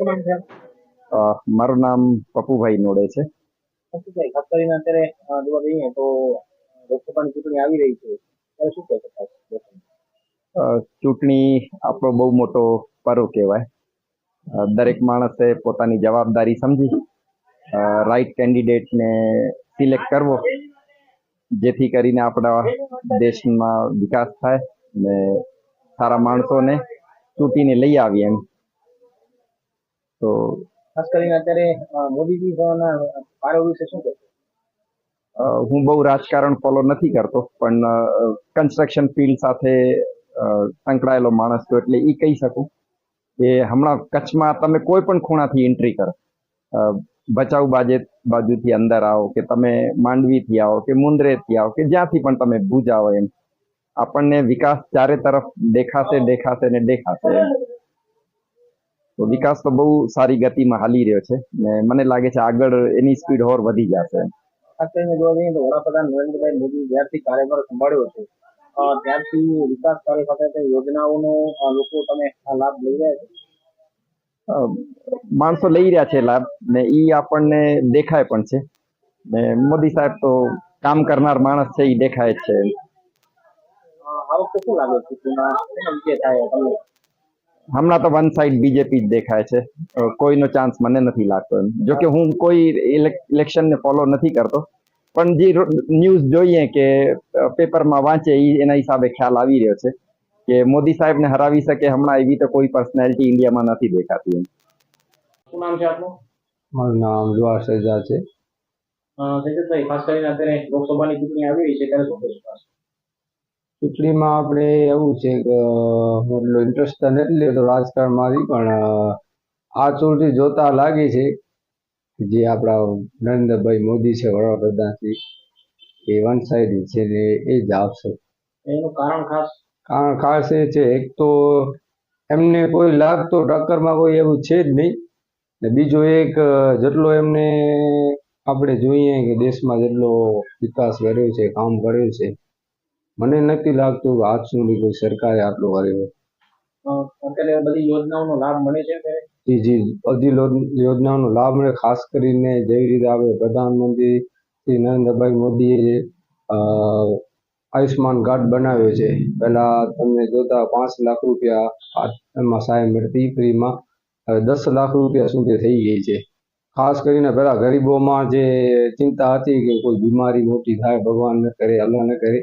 મારું નામ પપુભાઈ નોડે છે. પપુભાઈ ખાસ કરીને અત્યારે જોવા જઈએ તો લોકસભાની ચૂંટણી આવી રહી છે. ત્યારે શું કહેશો ખાસ ચૂંટણી આપણો બહુ મોટો પર્વ કહેવાય. દરેક માણસે પોતાની જવાબદારી સમજી રાઈટ કેન્ડિડેટને સિલેક્ટ કરવો જેથી કરીને આપણા દેશમાં વિકાસ થાય ને સારા માણસોને ચૂંટીને લઈ આવીએ એમ. તો ખાસ કરીને અત્યારે મોદીજી ના વિશે શું હું બહુ રાજકારણ ફોલો નથી કરતો પણ કન્સ્ટ્રક્શન ફિલ્ડ સાથે સંકળાયેલો માણસ છું એટલે એ કહી શકું કે હમણાં કચ્છમાં તમે કોઈ પણ ખૂણાથી એન્ટ્રી કરો ભચાઉ બાજે બાજુથી અંદર આવો કે તમે માંડવીથી આવો કે મુંદ્રેથી આવો કે જ્યાંથી પણ તમે ભુજ આવો એમ આપણને વિકાસ ચારે તરફ દેખાશે દેખાશે ને દેખાશે. તો વિકાસ તો બહુ સારી ગતિમાં હાલી રહ્યો છે ને મને લાગે છે આગળ એની સ્પીડ હોર વધી જશે. ખાસ કરીને જોવા જઈએ તો વડાપ્રધાન નરેન્દ્રભાઈ મોદી જ્યારથી કાર્યભાર સંભાળ્યો છે ત્યારથી વિકાસ કાર્ય સાથે યોજનાઓનો લોકો તમે લાભ લઈ રહ્યા છે? માણસો લઈ રહ્યા છે લાભ ને ઈ આપણને દેખાય પણ છે. ને મોદી સાહેબ તો કામ કરનાર માણસ છે ઈ દેખાય છે. આ વખતે શું લાગે છે? વિજય થાય તમને? હમણાં તો વન સાઈડ બીજેપી જ દેખાય છે. કોઈનો ચાન્સ મને નથી લાગતો એમ. જો કે હું કોઈ ઇલેક્શનને ફોલો નથી કરતો. પણ જે ન્યૂઝ જોઈએ કે પેપરમાં વાંચે એના હિસાબે ખ્યાલ આવી રહ્યો છે કે મોદી સાહેબને હરાવી શકે હમણાં એવી તો કોઈ પર્સનાલિટી ઇન્ડિયામાં નથી દેખાતી એમ. શું નામ છે આપનું? મારું નામ જુવાર સજા છે. ખાસ કરીને અત્યારે લોકસભાની ચૂંટણી આવી રહી છે ત્યારે શું ચૂંટણીમાં આપણે એવું છે કે એટલો ઇન્ટરેસ્ટ નથી લેતો રાજકારણમાંથી પણ આ ચૂંટણી જોતા લાગે છે જે આપણા નરેન્દ્રભાઈ મોદી છે વડાપ્રધાન શ્રી એ વન સાઈડ છે ને એ જ આવશે. એનું કારણ ખાસ? કારણ ખાસ એ છે એક તો એમને કોઈ લાભ તો ટક્કરમાં કોઈ એવું છે જ નહીં. ને બીજો એક જેટલો એમને આપણે જોઈએ કે દેશમાં જેટલો વિકાસ કર્યો છે કામ કર્યું છે મને નથી લાગતું કે આજ સુધી કોઈ સરકારે આટલો કર્યો અત્યારે બધી યોજનાઓનો લાભ મળે છે જી જે. બધી યોજનાઓનો લાભ મળે. ખાસ કરીને જેવી રીતે આપણે પ્રધાનમંત્રી શ્રી નરેન્દ્રભાઈ મોદીએ આયુષ્માન કાર્ડ બનાવ્યો છે. પહેલા તમને જોતા પાંચ લાખ રૂપિયા એમાં સહાય મળતી. ફ્રીમાં હવે દસ લાખ રૂપિયા સુધી થઈ ગઈ છે. ખાસ કરીને પહેલા ગરીબોમાં જે ચિંતા હતી કે કોઈ બીમારી મોટી થાય ભગવાન ન કરે અલ્લાહ ન કરે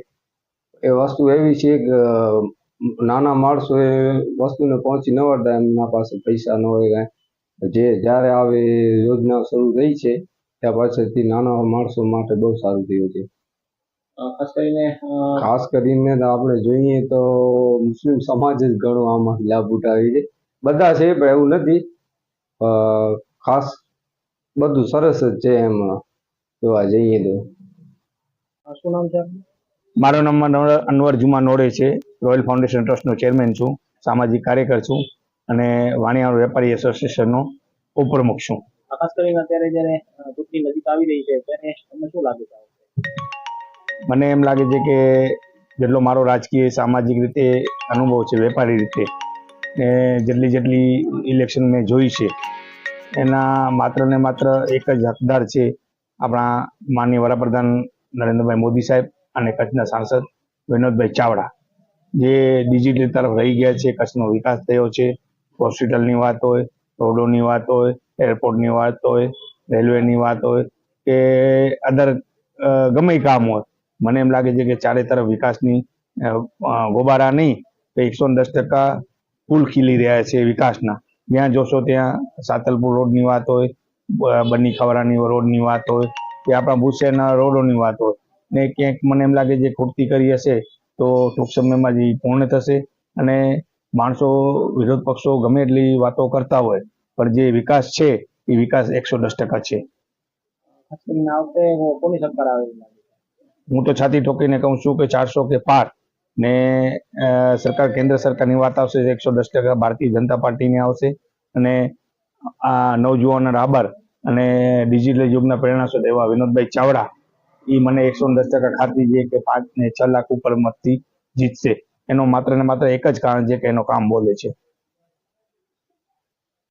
એ વસ્તુ એવી છે કે નાના માણસો એ વસ્તુને પહોંચી ન વળતા એમના પાસે પૈસા ન હોય કાંઈ. જે જ્યારે આવે યોજના શરૂ થઈ છે ત્યાં પાછળથી નાના માણસો માટે બહુ સારું થયું છે. ખાસ કરીને ખાસ કરીને આપણે જોઈએ તો મુસ્લિમ સમાજ જ ઘણો આમાં લાભ ઉઠાવી છે. બધા છે પણ એવું નથી. ખાસ બધું સરસ જ છે એમ જોવા જઈએ તો. શું નામ છે? મારો નામ અનવર જુમા નોડે છે. રોયલ ફાઉન્ડેશન ટ્રસ્ટનો ચેરમેન છું. સામાજિક કાર્યકર છું. અને વાણિયાળ વેપારી એસોસિએશનનો ઉપપ્રમુખ છું. ખાસ કરીને અત્યારે જ્યારે ચૂંટણી નજીક આવી રહી છે ત્યારે તમને શું લાગે છે? મને એમ લાગે છે કે જેટલો મારો રાજકીય સામાજિક રીતે અનુભવ છે વેપારી રીતે ને જેટલી જેટલી ઇલેક્શન મેં જોઈ છે એના માત્ર ને માત્ર એક જ હકદાર છે આપણા માનનીય વડાપ્રધાન નરેન્દ્રભાઈ મોદી સાહેબ. અને કચ્છના સાંસદ વિનોદભાઈ ચાવડા, જે ડિજિટલ તરફ રહી ગયા છે, કચ્છનો વિકાસ થયો છે. હોસ્પિટલની વાત હોય, રોડોની વાત હોય, એરપોર્ટની વાત હોય, રેલવેની વાત હોય, કે અદર ગમે કામ હોય. મને એમ લાગે છે કે ચારે તરફ વિકાસની ગોબારા નહીં, તો એકસો દસ ટકા પુલ ખીલી રહ્યા છે વિકાસના. જ્યાં જોશો ત્યાં સાતલપુર રોડની વાત હોય બની ખવરાની રોડની વાત હોય, કે આપણા ભૂસેના રોડોની વાત હોય. ને ક્યાંક મને એમ લાગે જે ખૂટતી કરી હશે તો ટૂંક સમયમાં જ એ પૂર્ણ થશે. અને માણસો વિરોધ પક્ષો ગમે એટલી વાતો કરતા હોય પણ જે વિકાસ છે એ વિકાસ એકસો દસ ટકા છે? હું તો છાતી ઠોકીને કહું છું કે ચારસો કે પાર ને સરકાર કેન્દ્ર સરકારની વાત આવશે એકસો દસ ટકા ભારતીય જનતા પાર્ટીની આવશે. અને આ નવજુવાન રાબર અને ડિજિટલ યુગના પ્રેરણા સ્ત્રોત એવા વિનોદભાઈ ચાવડા એ મને એકસો દસ ટકા ખાતરી છે કે પાંચ ને છ લાખ ઉપર મતથી જીતશે. એનો માત્ર ને માત્ર એક જ કારણ છે કે એનો કામ બોલે છે.